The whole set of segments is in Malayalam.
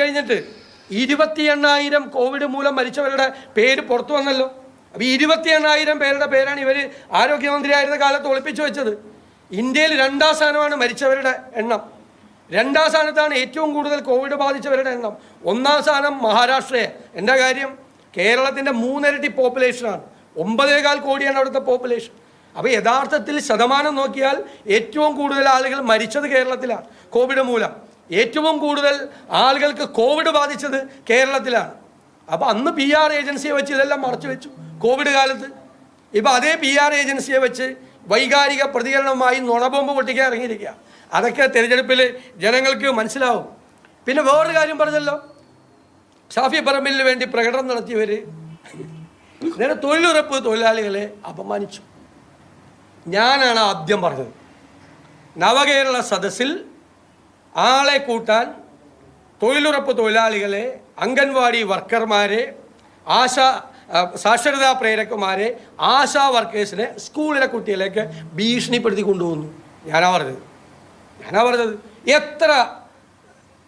കഴിഞ്ഞിട്ട് ഇരുപത്തി എണ്ണായിരം കോവിഡ് മൂലം മരിച്ചവരുടെ പേര് പുറത്തു വന്നല്ലോ. അപ്പോൾ ഇരുപത്തി എണ്ണായിരം പേരുടെ പേരാണ് ഇവർ ആരോഗ്യമന്ത്രിയായിരുന്ന കാലത്ത് ഒളിപ്പിച്ചു വെച്ചത്. ഇന്ത്യയിൽ രണ്ടാം സ്ഥാനമാണ് മരിച്ചവരുടെ എണ്ണം. രണ്ടാം സ്ഥാനത്താണ് ഏറ്റവും കൂടുതൽ കോവിഡ് ബാധിച്ചവരുടെ എണ്ണം. ഒന്നാം സ്ഥാനം മഹാരാഷ്ട്രയെ. എന്റെ കാര്യം? കേരളത്തിന്റെ മൂന്നിരട്ടി പോപ്പുലേഷനാണ് ഒമ്പതേകാൽ കോടിയാണ് അവിടുത്തെ പോപ്പുലേഷൻ അപ്പോൾ യഥാർത്ഥത്തിൽ ശതമാനം നോക്കിയാൽ ഏറ്റവും കൂടുതൽ ആളുകൾ മരിച്ചത് കേരളത്തിലാണ് കോവിഡ് മൂലം. ഏറ്റവും കൂടുതൽ ആളുകൾക്ക് കോവിഡ് ബാധിച്ചത് കേരളത്തിലാണ്. അപ്പോൾ അന്ന് പി ആർ ഏജൻസിയെ വെച്ച് ഇതെല്ലാം മറച്ചു വെച്ചു. കോവിഡ് കാലത്ത്. ഇപ്പോൾ അതേ പി ആർ ഏജൻസിയെ വെച്ച് വൈകാരിക പ്രതികരണവുമായി നുണബോംബ് പൊട്ടിക്കാൻ ഇറങ്ങിയിരിക്കുക അതൊക്കെ തിരഞ്ഞെടുപ്പിൽ ജനങ്ങൾക്ക് മനസ്സിലാവും. പിന്നെ വേറൊരു കാര്യം പറഞ്ഞല്ലോ. ഷാഫി പറമ്പിലിന് വേണ്ടി പ്രകടനം നടത്തിയവർ നേരെ തൊഴിലുറപ്പ് തൊഴിലാളികളെ അപമാനിച്ചു. ഞാനാണ് ആദ്യം പറഞ്ഞത്. നവകേരള സദസ്സിൽ ആളെ കൂട്ടാൻ തൊഴിലുറപ്പ് തൊഴിലാളികളെ അംഗൻവാടി വർക്കർമാരെ ആശ സാക്ഷരതാ പ്രേരകന്മാരെ ആശാ വർക്കേഴ്സിനെ സ്കൂളിലെ കുട്ടികളെയൊക്കെ ഭീഷണിപ്പെടുത്തി കൊണ്ടുപോകുന്നു ഞാനാ പറഞ്ഞത്. ഞാനാ പറഞ്ഞത്. എത്ര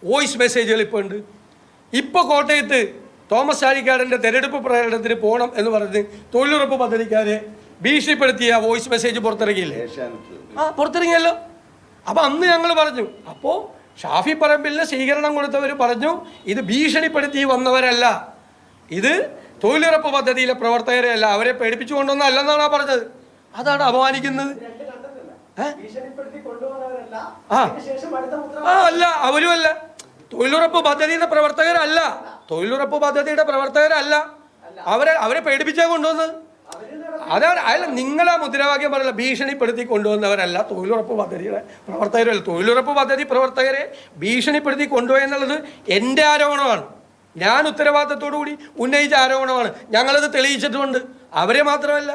വോയിസ് മെസ്സേജുകൾ ഇപ്പോൾ ഉണ്ട്. ഇപ്പോൾ കോട്ടയത്ത് തോമസ് ചാഴിക്കാടന്റെ തെരഞ്ഞെടുപ്പ് പ്രകടനത്തിന് പോകണം എന്ന് പറഞ്ഞ് തൊഴിലുറപ്പ് പദ്ധതിക്കാരെ ഭീഷണിപ്പെടുത്തിയ വോയിസ് മെസ്സേജ് പുറത്തിറങ്ങിയില്ലേ? ആ പുറത്തിറങ്ങിയല്ലോ. അപ്പോൾ അന്ന് ഞങ്ങൾ പറഞ്ഞു അപ്പോൾ ഷാഫി പറമ്പിലിന് സ്വീകരണം കൊടുത്തവർ പറഞ്ഞു ഇത് ഭീഷണിപ്പെടുത്തി വന്നവരല്ല. ഇത് തൊഴിലുറപ്പ് പദ്ധതിയിലെ പ്രവർത്തകരെ അല്ല അവരെ പേടിപ്പിച്ചു കൊണ്ടൊന്നല്ലെന്നാണ് എന്നാണ് പറഞ്ഞത്. അതാണ് അപമാനിക്കുന്നത്? ആ. ആ അല്ല അവരുമല്ല തൊഴിലുറപ്പ് പദ്ധതിയുടെ പ്രവർത്തകരല്ല. തൊഴിലുറപ്പ് പദ്ധതിയുടെ പ്രവർത്തകരല്ല. അവരെ അവരെ പേടിപ്പിച്ചാ കൊണ്ടുവന്നത്. അതാണ് അയാൾ നിങ്ങളെ മുദ്രാവാക്യം പറയുന്നത് ഭീഷണിപ്പെടുത്തി കൊണ്ടുവന്നവരല്ല തൊഴിലുറപ്പ് പദ്ധതിയുടെ പ്രവർത്തകരല്ല. തൊഴിലുറപ്പ് പദ്ധതി പ്രവർത്തകരെ ഭീഷണിപ്പെടുത്തി കൊണ്ടുപോയി എന്നുള്ളത് എന്റെ ആരോപണമാണ്. ഞാൻ ഉത്തരവാദിത്തത്തോടു കൂടി ഉന്നയിച്ച ആരോപണമാണ്. ഞങ്ങളത് തെളിയിച്ചിട്ടുമുണ്ട്. അവരെ മാത്രമല്ല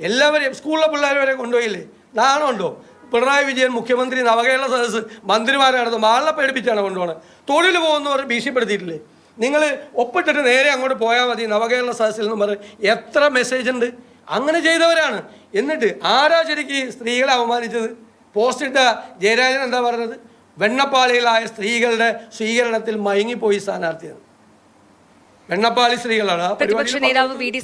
എല്ലാവരെയും സ്കൂളിലെ പിള്ളേരെ വരെ കൊണ്ടുപോയില്ലേ? നാണമുണ്ടോ പിണറായി വിജയൻ മുഖ്യമന്ത്രി നവകേരള സദസ്സ് മന്ത്രിമാരാണെന്ന് മാളിനെ പേടിപ്പിച്ചാണ് കൊണ്ടുപോകണത് തൊഴിൽ പോകുന്നവർ ഭീഷണിപ്പെടുത്തിയിട്ടില്ലേ? നിങ്ങൾ ഒപ്പിട്ടിട്ട് നേരെ അങ്ങോട്ട് പോയാൽ മതി നവകേരള സദസ്സിൽ നിന്ന് പറഞ്ഞ് എത്ര മെസ്സേജ് ഉണ്ട്? അങ്ങനെ ചെയ്തവരാണ്. എന്നിട്ട് ആരാ ശരിക്ക് സ്ത്രീകളെ അവമാനിച്ചത്? പോസ്റ്റിട്ട ജയരാജൻ എന്താ പറഞ്ഞത്? വെണ്ണപ്പാളികളായ സ്ത്രീകളുടെ സ്വീകരണത്തിൽ മയങ്ങിപ്പോയി സ്ഥാനാർത്ഥിയാണ്. വെണ്ണപ്പാളി സ്ത്രീകളാണ്. പ്രതിപക്ഷ നേതാവ് വി ഡി